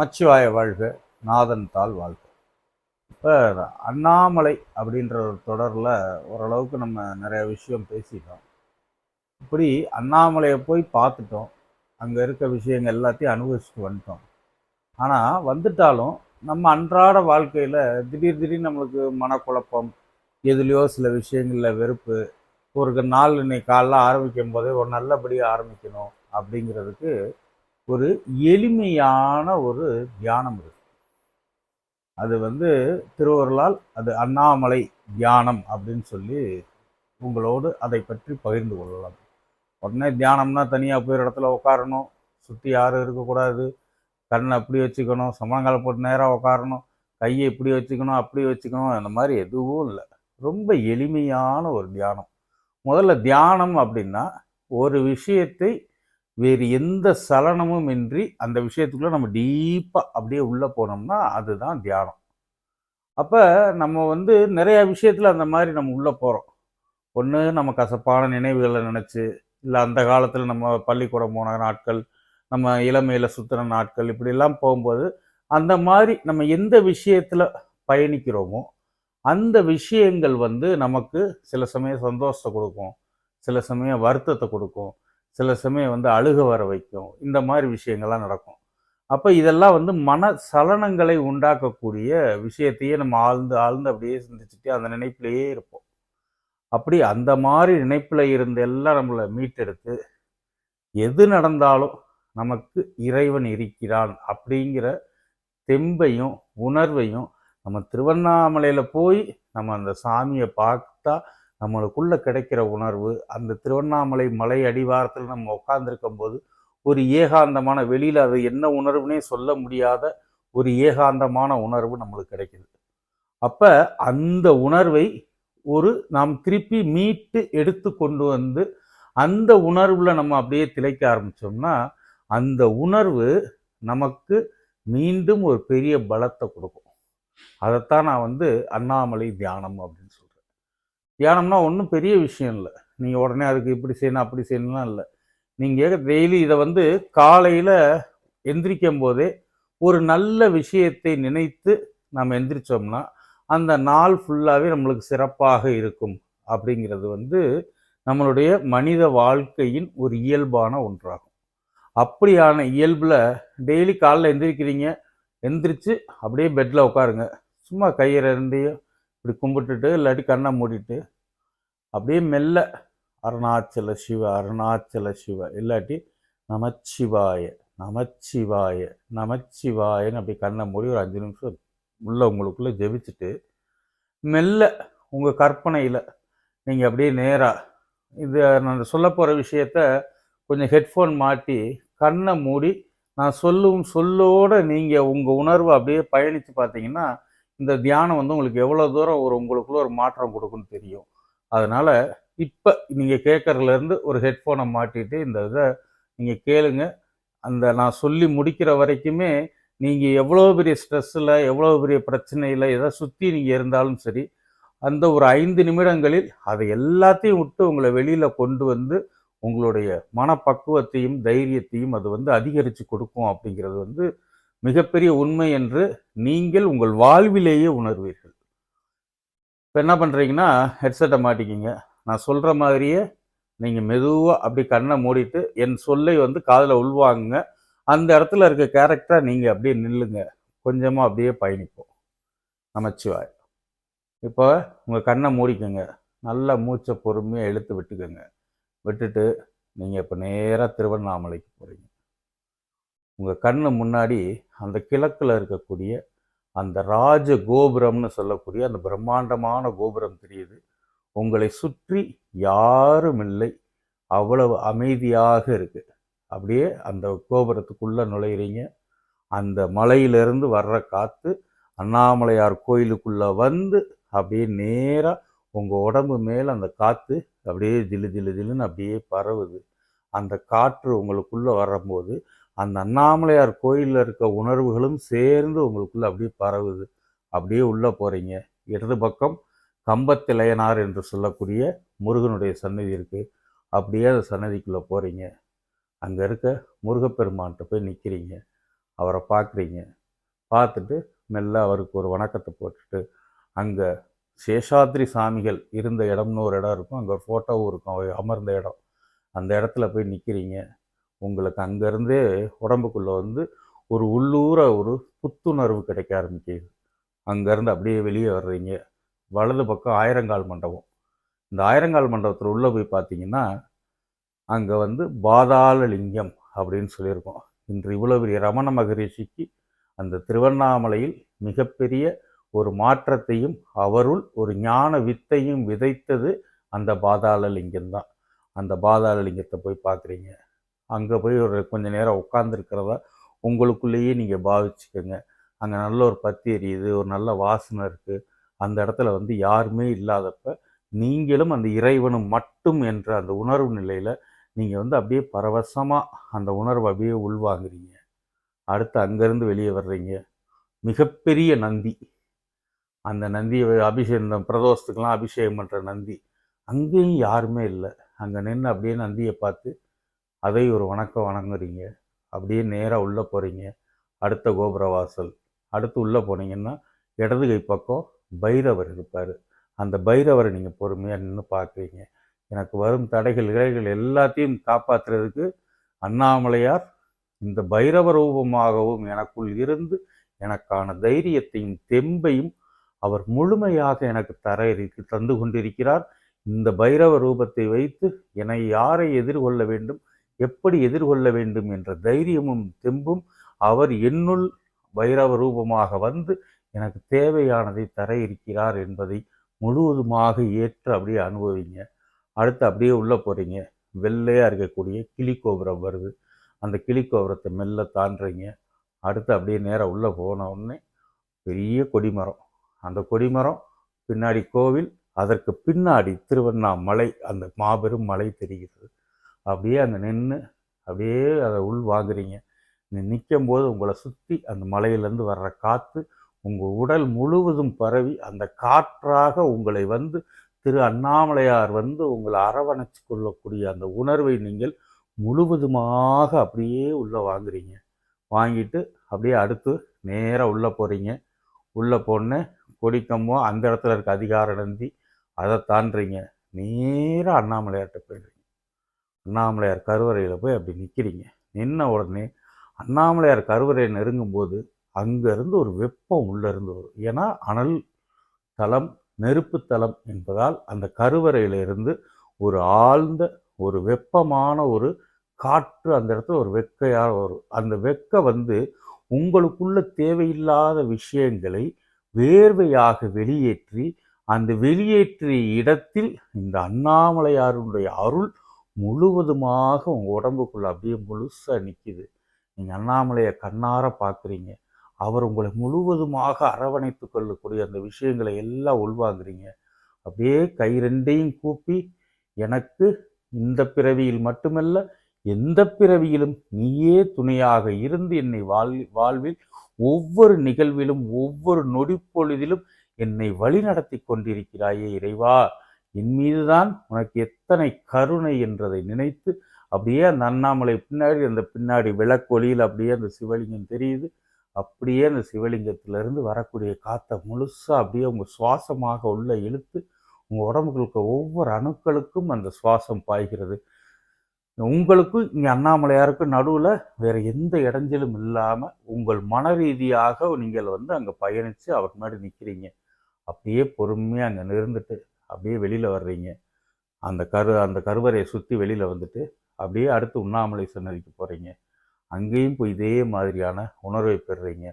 நமச்சிவாய வாழ்க நாதன் தாள் வாழ்க. இப்போ அண்ணாமலை அப்படின்ற ஒரு தொடரில் ஓரளவுக்கு நம்ம நிறைய விஷயம் பேசிட்டோம். இப்படி அண்ணாமலையை போய் பார்த்துட்டோம். அங்கே இருக்க விஷயங்கள் எல்லாத்தையும் அனுபவிச்சுட்டு வந்துட்டோம். ஆனால் வந்துட்டாலும் நம்ம அன்றாட வாழ்க்கையில் திடீர் திடீர்னு நம்மளுக்கு மனக்குழப்பம் எதுலேயோ சில விஷயங்களில் வெறுப்பு ஒரு நாள் இன்னைக்கு காலைல ஆரம்பிக்கும் போதே ஒரு நல்லபடியாக ஆரம்பிக்கணும் அப்படிங்கிறதுக்கு ஒரு எளிமையான ஒரு தியானம் இருக்கு அது வந்து திருவருளால் அது அண்ணாமலை தியானம் அப்படின்னு சொல்லி உங்களோடு அதை பற்றி பகிர்ந்து கொள்ளலாம். உடனே தியானம்னா தனியாக போய் ஒரு இடத்துல உட்காரணும் சுற்றி யாரும் இருக்கக்கூடாது. கண்ணை அப்படி வச்சுக்கணும். சமணங்கால போட்டு நேராக உட்காரணும் கையை இப்படி வச்சுக்கணும் அப்படி வச்சுக்கணும். அந்த மாதிரி எதுவும் இல்லை. ரொம்ப எளிமையான ஒரு தியானம். முதல்ல தியானம் அப்படின்னா ஒரு விஷயத்தை வேறு எந்த சலனமும் இன்றி அந்த விஷயத்துக்குள்ள நம்ம டீப்பாக அப்படியே உள்ளே போனோம்னா அதுதான் தியானம். அப்போ நம்ம வந்து நிறையா விஷயத்தில் அந்த மாதிரி நம்ம உள்ளே போகிறோம் ஒன்று நம்ம கசப்பான நினைவுகளை நினச்சி இல்லை அந்த காலத்தில் நம்ம பள்ளிக்கூடம் போன நாட்கள் நம்ம இளமையில் சுற்றுன நாட்கள் இப்படிலாம் போகும்போது அந்த மாதிரி நம்ம எந்த விஷயத்தில் பயணிக்கிறோமோ அந்த விஷயங்கள் வந்து நமக்கு சில சமயம் சந்தோஷத்தை கொடுக்கும் சில சமயம் வருத்தத்தை கொடுக்கும். சில சமயம் வந்து அழுக வர வைக்கும். இந்த மாதிரி விஷயங்கள்லாம் நடக்கும். அப்போ இதெல்லாம் வந்து மன சலனங்களை உண்டாக்கக்கூடிய விஷயத்தையே நம்ம ஆழ்ந்து ஆழ்ந்து அப்படியே சிந்திச்சுட்டு அந்த நினைப்பிலேயே இருப்போம். அப்படி அந்த மாதிரி நினைப்பில் இருந்து எல்லாம் நம்மளை மீட்டெடுத்து எது நடந்தாலும் நமக்கு இறைவன் இருக்கிறான் அப்படிங்கிற தெம்பையும் உணர்வையும் நம்ம திருவண்ணாமலையில் போய் நம்ம அந்த சாமியை பார்த்தா நம்மளுக்குள்ளே கிடைக்கிற உணர்வு அந்த திருவண்ணாமலை மலை அடிவாரத்தில் நம்ம உட்கார்ந்துருக்கும் போது ஒரு ஏகாந்தமான வெளியில் அது என்ன உணர்வுனே சொல்ல முடியாத ஒரு ஏகாந்தமான உணர்வு நம்மளுக்கு கிடைக்குது. அப்போ அந்த உணர்வை ஒரு நாம் திருப்பி மீட்டு எடுத்து கொண்டு வந்து அந்த உணர்வில் நம்ம அப்படியே திளைக்க ஆரம்பித்தோம்னா அந்த உணர்வு நமக்கு மீண்டும் ஒரு பெரிய பலத்தை கொடுக்கும். அதைத்தான் நான் வந்து அண்ணாமலை தியானம் அப்படின்னு சொல்கிறேன் தியானம்னா ஒன்றும் பெரிய விஷயம் இல்லை. நீங்கள் உடனே அதுக்கு இப்படி செய்யணும் அப்படி செய்யணும்லாம் இல்லை. நீங்கள் டெய்லி இதை வந்து காலையில் எந்திரிக்கும் போதே ஒரு நல்ல விஷயத்தை நினைத்து நம்ம எந்திரிச்சோம்னா அந்த நாள் ஃபுல்லாகவே நம்மளுக்கு சிறப்பாக இருக்கும். அப்படிங்கிறது வந்து நம்மளுடைய மனித வாழ்க்கையின் ஒரு இயல்பான ஒன்றாகும். அப்படியான இயல்பில் டெய்லி காலைல எந்திரிக்கிறீங்க எந்திரிச்சு அப்படியே பெட்டில் உட்காருங்க. சும்மா கையை ரெண்டையும் இப்படி கும்பிட்டுட்டு இல்லாட்டி கண்ணை மூடிட்டு அப்படியே மெல்ல அருணாச்சல சிவ அருணாச்சல சிவ இல்லாட்டி நமச்சிவாய நமச்சிவாய நமச்சிவாயன்னு அப்படி கண்ணை மூடி ஒரு அஞ்சு நிமிஷம் உள்ள உங்களுக்குள்ளே ஜெபிச்சுட்டு மெல்ல உங்கள் கற்பனையில் நீங்கள் அப்படியே நேராக இது நான் சொல்ல போகிற விஷயத்த கொஞ்சம் ஹெட்ஃபோன் மாட்டி கண்ணை மூடி நான் சொல்லும் சொல்லோடு நீங்கள் உங்கள் உணர்வை அப்படியே பயணித்து பார்த்தீங்கன்னா இந்த தியானம் வந்து உங்களுக்கு எவ்வளோ தூரம் ஒரு உங்களுக்குள்ள ஒரு மாற்றம் கொடுக்குன்னு தெரியும். அதனால் இப்போ நீங்கள் கேட்குறதுலேருந்து ஒரு ஹெட்ஃபோனை மாட்டிட்டு இந்த இதை நீங்கள் கேளுங்க. அந்த நான் சொல்லி முடிக்கிற வரைக்குமே நீங்கள் எவ்வளோ பெரிய ஸ்ட்ரெஸ்ஸில் எவ்வளோ பெரிய பிரச்சனையில் எதை சுற்றி நீங்கள் இருந்தாலும் சரி அந்த ஒரு ஐந்து நிமிடங்களில் அதை எல்லாத்தையும் விட்டு உங்களை வெளியில் கொண்டு வந்து உங்களுடைய மனப்பக்குவத்தையும் தைரியத்தையும் அது வந்து அதிகரித்து கொடுக்கும் அப்படிங்கிறது வந்து மிகப்பெரிய உண்மை என்று நீங்கள் உங்கள் வாழ்விலேயே உணர்வீர்கள். இப்போ என்ன பண்ணுறீங்கன்னா ஹெட்செட்டை மாட்டிக்கிங்க. நான் சொல்கிற மாதிரியே நீங்கள் மெதுவாக அப்படி கண்ணை மூடிட்டு என் சொல்லை வந்து காதில் உள்வாங்குங்க. அந்த இடத்துல இருக்க கேரக்டராக நீங்கள் அப்படியே நில்லுங்க. கொஞ்சமாக அப்படியே பயணிப்போம். நமச்சிவாய். இப்போ உங்கள் கண்ணை மூடிக்கோங்க. நல்லா மூச்சை பொறுமையாக இழுத்து விட்டுக்கோங்க. விட்டுட்டு நீங்கள் இப்போ நேராக திருவண்ணாமலைக்கு போகிறீங்க உங்கள் கண்ணு முன்னாடி அந்த கிழக்கில் இருக்கக்கூடிய அந்த ராஜ கோபுரம்னு சொல்லக்கூடிய அந்த பிரம்மாண்டமான கோபுரம் தெரியுது. உங்களை சுற்றி யாரும் இல்லை. அவ்வளவு அமைதியாக இருக்கு. அப்படியே அந்த கோபுரத்துக்குள்ளே நுழையிறீங்க. அந்த மலையிலிருந்து வர்ற காற்று அண்ணாமலையார் கோயிலுக்குள்ளே வந்து அப்படியே நேராக உங்கள் உடம்பு மேலே அந்த காற்று அப்படியே ஜிலு ஜிலு ஜிலுன்னு அப்படியே பரவுது. அந்த காற்று உங்களுக்குள்ளே வரும்போது அந்த அண்ணாமலையார் கோயிலில் இருக்க உணர்வுகளும் சேர்ந்து உங்களுக்குள்ளே அப்படியே பரவுது. அப்படியே உள்ளே போகிறீங்க இடது பக்கம் கம்பத்திலையனார் என்று சொல்லக்கூடிய முருகனுடைய சன்னதி இருக்குது அப்படியே அந்த சன்னதிக்குள்ளே போகிறீங்க அங்கே இருக்க முருகப்பெருமான்கிட்ட போய் நிற்கிறீங்க அவரை பார்க்குறீங்க பார்த்துட்டு மெல்ல அவருக்கு ஒரு வணக்கத்தை போட்டுட்டு அங்கே சேஷாத்ரி சாமிகள் இருந்த இடம்னு ஒரு இடம் இருக்கும். அங்கே ஒரு ஃபோட்டோவும் இருக்கும். அமர்ந்த இடம். அந்த இடத்துல போய் நிற்கிறீங்க உங்களுக்கு அங்கேருந்தே உடம்புக்குள்ளே வந்து ஒரு உள்ளூர ஒரு புத்துணர்வு கிடைக்க ஆரம்பிக்குது. அங்கேருந்து அப்படியே வெளியே வர்றீங்க. வலது பக்கம் ஆயிரங்கால் மண்டபம். இந்த ஆயிரங்கால் மண்டபத்தில் உள்ளே போய் பார்த்தீங்கன்னா அங்கே வந்து பாதாள லிங்கம் அப்படின்னு சொல்லியிருக்கோம். இன்று இவ்வளோ பெரிய ரமண மகரிஷிக்கு அந்த திருவண்ணாமலையில் மிகப்பெரிய ஒரு மாற்றத்தையும் அவருள் ஒரு ஞான வித்தையும் விதைத்தது அந்த பாதாள லிங்கம் தான் அந்த பாதாள லிங்கத்தை போய் பார்க்குறீங்க. அங்கே போய் ஒரு கொஞ்சம் நேரம் உட்காந்துருக்கிறத உங்களுக்குள்ளேயே நீங்கள் பாவிச்சுக்கோங்க. அங்கே நல்ல ஒரு பத்தி எரியுது ஒரு நல்ல வாசனை இருக்குது அந்த இடத்துல வந்து யாருமே இல்லாதப்ப நீங்களும் அந்த இறைவனும் மட்டும் என்ற அந்த உணர்வு நிலையில் நீங்கள் வந்து அப்படியே பரவசமாக அந்த உணர்வை அப்படியே உள்வாங்குறீங்க. அடுத்து அங்கேருந்து வெளியே வர்றீங்க. மிகப்பெரிய நந்தி. அந்த நந்தியை அபிஷேகம் இந்த பிரதோஷத்துக்கெல்லாம் அபிஷேகம் பண்ணுற நந்தி. அங்கேயும் யாருமே இல்லை. அங்கே நின்று அப்படியே நந்தியை பார்த்து அதை ஒரு வணக்கம் வணங்குறீங்க. அப்படியே நேராக உள்ளே போகிறீங்க அடுத்த கோபுர வாசல். அடுத்து உள்ளே போனீங்கன்னா இடது கை பக்கம் பைரவர் இருப்பார். அந்த பைரவரை நீங்கள் பொறுமையாக நின்று பார்க்குறீங்க எனக்கு வரும் தடைகள் இடைகள் எல்லாத்தையும் காப்பாற்றுறதுக்கு அண்ணாமலையார் இந்த பைரவ ரூபமாகவும் எனக்குள் இருந்து எனக்கான தைரியத்தையும் தெம்பையும் அவர் முழுமையாக எனக்கு தர தந்து கொண்டிருக்கிறார். இந்த பைரவ ரூபத்தை வைத்து என்னை யாரை எதிர்கொள்ள வேண்டும்? எப்படி எதிர்கொள்ள வேண்டும் என்ற தைரியமும் தெம்பும் அவர் என்னுள் பைரவ ரூபமாக வந்து எனக்கு தேவையானதை தர இருக்கிறார் என்பதை முழுவதுமாக ஏற்று அப்படியே அனுபவிங்க. அடுத்து அப்படியே உள்ளே போகிறீங்க வெள்ளையாக இருக்கக்கூடிய கிளிக்கோபுரம் வருது. அந்த கிளிக்கோபுரத்தை மெல்ல தாண்டுறீங்க. அடுத்து அப்படியே நேராக உள்ளே போன உடனே பெரிய கொடிமரம். அந்த கொடிமரம் பின்னாடி கோவில் அதற்கு பின்னாடி திருவண்ணாமலை அந்த மாபெரும் மலை தெரிகிறது. அப்படியே அங்கே நின்று அப்படியே அதை உள் வாங்குறீங்க. நீ நிற்கும் போது உங்களை சுற்றி அந்த மலையிலேருந்து வர்ற காற்று உங்கள் உடல் முழுவதும் பரவி அந்த காற்றாக உங்களை வந்து திரு அண்ணாமலையார் வந்து உங்களை அரவணைச்சு கொள்ளக்கூடிய அந்த உணர்வை நீங்கள் முழுவதுமாக அப்படியே உள்ளே வாங்குறீங்க. வாங்கிட்டு அப்படியே அடுத்து நேராக உள்ளே போகிறீங்க உள்ளே போன கொடிக்கம்போ அந்த இடத்துல இருக்க அதிகார நந்தி அதை தாண்டுறீங்க. நேராக அண்ணாமலையார்கிட்ட போயிடுறீங்க. அண்ணாமலையார் கருவறையில் போய் அப்படி நிற்கிறீங்க நின்ன உடனே அண்ணாமலையார் கருவறையை நெருங்கும்போது அங்கேருந்து ஒரு வெப்பம் உள்ளேருந்து வரும். ஏன்னா அனல் தலம் நெருப்பு தலம் என்பதால் அந்த கருவறையிலிருந்து ஒரு ஆழ்ந்த ஒரு வெப்பமான ஒரு காற்று அந்த இடத்துல ஒரு வெக்கையாக வரும். அந்த வெக்கை வந்து உங்களுக்குள்ள தேவையில்லாத விஷயங்களை வேர்வையாக வெளியேற்றி அந்த வெளியேற்றிய இடத்தில் இந்த அண்ணாமலையாருடைய அருள் முழுவதுமாக உங்கள் உடம்புக்குள்ள அப்படியே முழுசாக நிற்கிது நீங்கள் அண்ணாமலையை கண்ணார பார்க்குறீங்க அவர் உங்களை முழுவதுமாக அரவணைத்து கொள்ளக்கூடிய அந்த விஷயங்களை எல்லாம் உள்வாங்குறீங்க. அப்படியே கை ரெண்டையும் கூப்பி எனக்கு இந்த பிறவியில் மட்டுமல்ல எந்த பிறவியிலும் நீயே துணையாக இருந்து என்னை வாழ் வாழ்வில் ஒவ்வொரு நிகழ்விலும் ஒவ்வொரு நொடிப்பொழுதிலும் என்னை வழிநடத்தி கொண்டிருக்கிறாயே இறைவா. என் மீதுதான் உனக்கு எத்தனை கருணை என்றதை நினைத்து அப்படியே அந்த அண்ணாமலை பின்னாடி அந்த பின்னாடி விளக்கொலியில் அப்படியே அந்த சிவலிங்கம் தெரியுது. அப்படியே அந்த சிவலிங்கத்திலிருந்து வரக்கூடிய காற்றை முழுசாக அப்படியே உங்கள் சுவாசமாக உள்ள இழுத்து உங்கள் உடம்புகளுக்கு ஒவ்வொரு அணுக்களுக்கும் அந்த சுவாசம் பாய்கிறது. உங்களுக்கும் இங்கே அண்ணாமலையாருக்கும் நடுவில் வேறு எந்த இடைஞ்சலும் இல்லாமல் உங்கள் மன ரீதியாக நீங்கள் வந்து அங்கே பயணித்து அவர் முன்னாடி நிற்கிறீங்க அப்படியே பொறுமையாக அங்கே நிறுந்துட்டு அப்படியே வெளியில் வர்றீங்க. அந்த கரு அந்த கருவறையை சுற்றி வெளியில் வந்துட்டு அப்படியே அடுத்து உண்ணாமலை சன்னதிக்கு போகிறீங்க அங்கேயும் போய் இதே மாதிரியான உணர்வை பெறுறீங்க.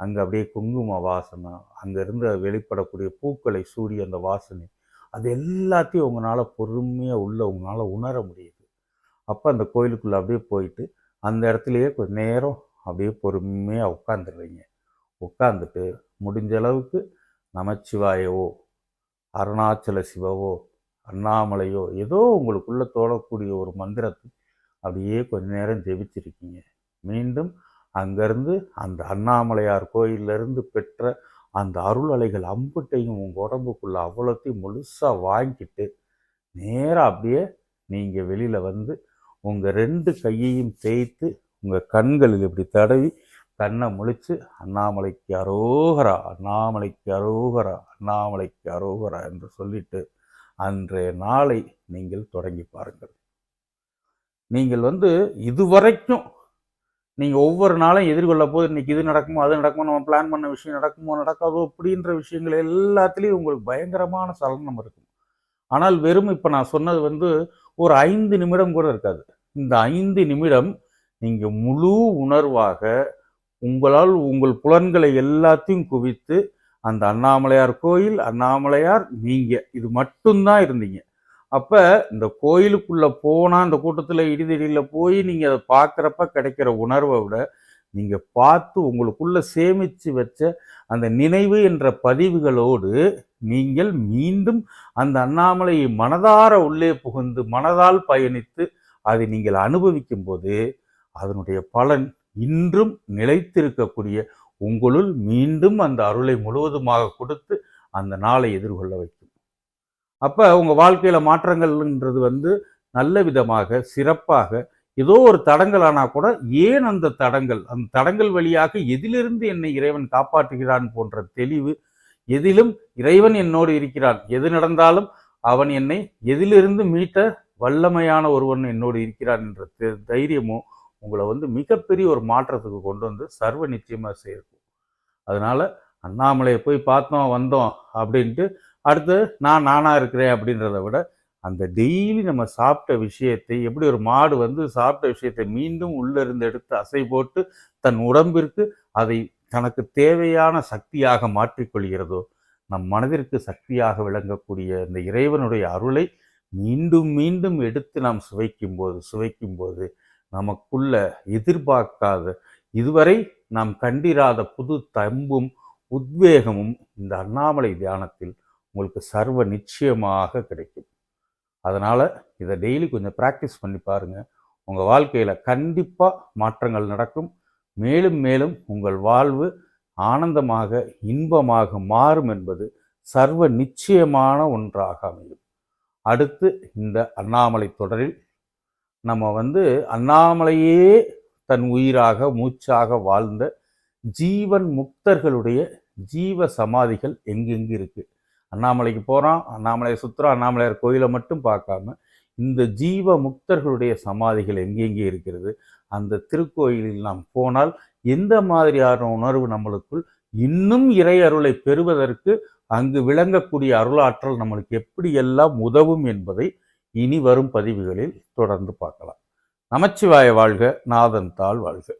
அங்கே அப்படியே குங்கும வாசனை அங்கேருந்து வெளிப்படக்கூடிய பூக்களை சூரிய அந்த வாசனை அது எல்லாத்தையும் உங்களால் பொறுமையாக உள்ள உங்களால் உணர முடியுது. அப்போ அந்த கோயிலுக்குள்ளே அப்படியே போயிட்டு அந்த இடத்துலையே கொஞ்சம் நேரம் அப்படியே பொறுமையாக உட்காந்துடுறீங்க உட்காந்துட்டு முடிஞ்ச அளவுக்கு நமச்சிவாயவோ அருணாச்சல சிவவோ அண்ணாமலையோ ஏதோ உங்களுக்குள்ளே தோடக்கூடிய ஒரு மந்திரத்தை அப்படியே கொஞ்ச நேரம் ஜெபிச்சிருக்கீங்க. மீண்டும் அங்கேருந்து அந்த அண்ணாமலையார் கோயிலிருந்து பெற்ற அந்த அருள் அலைகள் அம்புட்டையும் உங்கள் உடம்புக்குள்ளே அவ்வளோத்தையும் முழுசாக வாங்கிட்டு நேராக அப்படியே நீங்கள் வெளியில் வந்து உங்கள் ரெண்டு கையையும் தேய்த்து உங்கள் கண்களில் இப்படி தடவி கண்ணை முழிச்சு அண்ணாமலைக்கு அரோகரா அண்ணாமலைக்கு அரோகரா அண்ணாமலைக்கு அரோகரா என்று சொல்லிட்டு அன்றைய நாளை நீங்கள் தொடங்கி பாருங்கள். நீங்கள் வந்து இதுவரைக்கும் நீங்கள் ஒவ்வொரு நாளும் எதிர்கொள்ள போது இன்றைக்கி இது நடக்குமோ அது நடக்குமோ நம்ம பிளான் பண்ண விஷயம் நடக்குமோ நடக்காதோ அப்படின்ற விஷயங்கள் எல்லாத்துலேயும் உங்களுக்கு பயங்கரமான சலனம் இருக்கும். ஆனால் வெறும் இப்போ நான் சொன்னது வந்து ஒரு ஐந்து நிமிடம் கூட இருக்காது. இந்த ஐந்து நிமிடம் நீங்கள் முழு உணர்வாக உங்களால் உங்கள் புலன்களை எல்லாத்தையும் குவித்து அந்த அண்ணாமலையார் கோயில் அண்ணாமலையார் நீங்கள் இது மட்டும்தான் இருந்தீங்க. அப்போ இந்த கோயிலுக்குள்ளே போனால் அந்த கூட்டத்தில் இடிதடியில் போய் நீங்கள் அதை பார்க்குறப்ப கிடைக்கிற உணர்வை விட நீங்கள் பார்த்து உங்களுக்குள்ளே சேமித்து வச்ச அந்த நினைவு என்ற பதிவுகளோடு நீங்கள் மீண்டும் அந்த அண்ணாமலையை மனதார உள்ளே புகுந்து மனதால் பயணித்து அதை நீங்கள் அனுபவிக்கும் போது அதனுடைய பலன் இன்றும் நிலைத்திருக்கக்கூடிய உங்களுள் மீண்டும் அந்த அருளை முழுவதுமாக கொடுத்து அந்த நாளை எதிர்கொள்ள வைக்கும். அப்போ உங்கள் வாழ்க்கையில் மாற்றங்கள்ன்றது வந்து நல்ல விதமாக சிறப்பாக ஏதோ ஒரு தடங்கள் ஆனால் கூட ஏன் அந்த தடங்கள்? அந்த தடங்கள் வழியாக எதிலிருந்து என்னை இறைவன் காப்பாற்றுகிறான் போன்ற தெளிவு எதிலும் இறைவன் என்னோடு இருக்கிறான். எது நடந்தாலும் அவன் என்னை எதிலிருந்து மீட்ட வல்லமையான ஒருவன் என்னோடு இருக்கிறான் என்ற தைரியமோ உங்களை வந்து மிகப்பெரிய ஒரு மாற்றத்துக்கு கொண்டு வந்து சர்வ நிச்சயமாக சேர்க்கும் அதனால் அண்ணாமலையை போய் பார்த்தோம் வந்தோம் அப்படின்ட்டு அடுத்து நான் நானா இருக்கிறேன் அப்படின்றத விட அந்த டெய்லி நம்ம சாப்பிட்ட விஷயத்தை எப்படி ஒரு மாடு வந்து சாப்பிட்ட விஷயத்தை மீண்டும் உள்ளே இருந்து எடுத்து அசை போட்டு தன் உடம்பிற்கு அதை தனக்கு தேவையான சக்தியாக மாற்றிக்கொள்கிறதோ நம் மனதிற்கு சக்தியாக விளங்கக்கூடிய இந்த இறைவனுடைய அருளை மீண்டும் மீண்டும் எடுத்து நாம் சுவைக்கும் போது சுவைக்கும் போது நமக்குள்ள எதிர்பார்க்காத இதுவரை நாம் கண்டிராத புது தம்பும் உத்வேகமும் இந்த அண்ணாமலை தியானத்தில் உங்களுக்கு சர்வ நிச்சயமாக கிடைக்கும். அதனால் இதை டெய்லி கொஞ்சம் ப்ராக்டிஸ் பண்ணி பாருங்கள் உங்கள் வாழ்க்கையில் கண்டிப்பாக மாற்றங்கள் நடக்கும். மேலும் மேலும் உங்கள் வாழ்வு ஆனந்தமாக இன்பமாக மாறும் என்பது சர்வ நிச்சயமான ஒன்றாக அமையும். அடுத்து இந்த அண்ணாமலை தொடரில் நம்ம வந்து அண்ணாமலையே தன் உயிராக மூச்சாக வாழ்ந்த ஜீவன் முக்தர்களுடைய ஜீவ சமாதிகள் எங்கெங்கு இருக்கு? அண்ணாமலைக்கு போகிறோம் அண்ணாமலையை சுற்றுறோம் அண்ணாமலையார் கோயிலை மட்டும் பார்க்காம இந்த ஜீவ முக்தர்களுடைய சமாதிகள் எங்கெங்கே இருக்கிறது? அந்த திருக்கோயிலில் நாம் போனால் எந்த மாதிரியான உணர்வு நம்மளுக்குள் இன்னும் இறை அருளை பெறுவதற்கு அங்கு விளங்கக்கூடிய அருளாற்றல் நம்மளுக்கு எப்படியெல்லாம் உதவும் என்பதை இனி வரும் பதிவுகளில் தொடர்ந்து பார்க்கலாம். நமச்சிவாய வாழ்க நாதன் தாள் வாழ்க.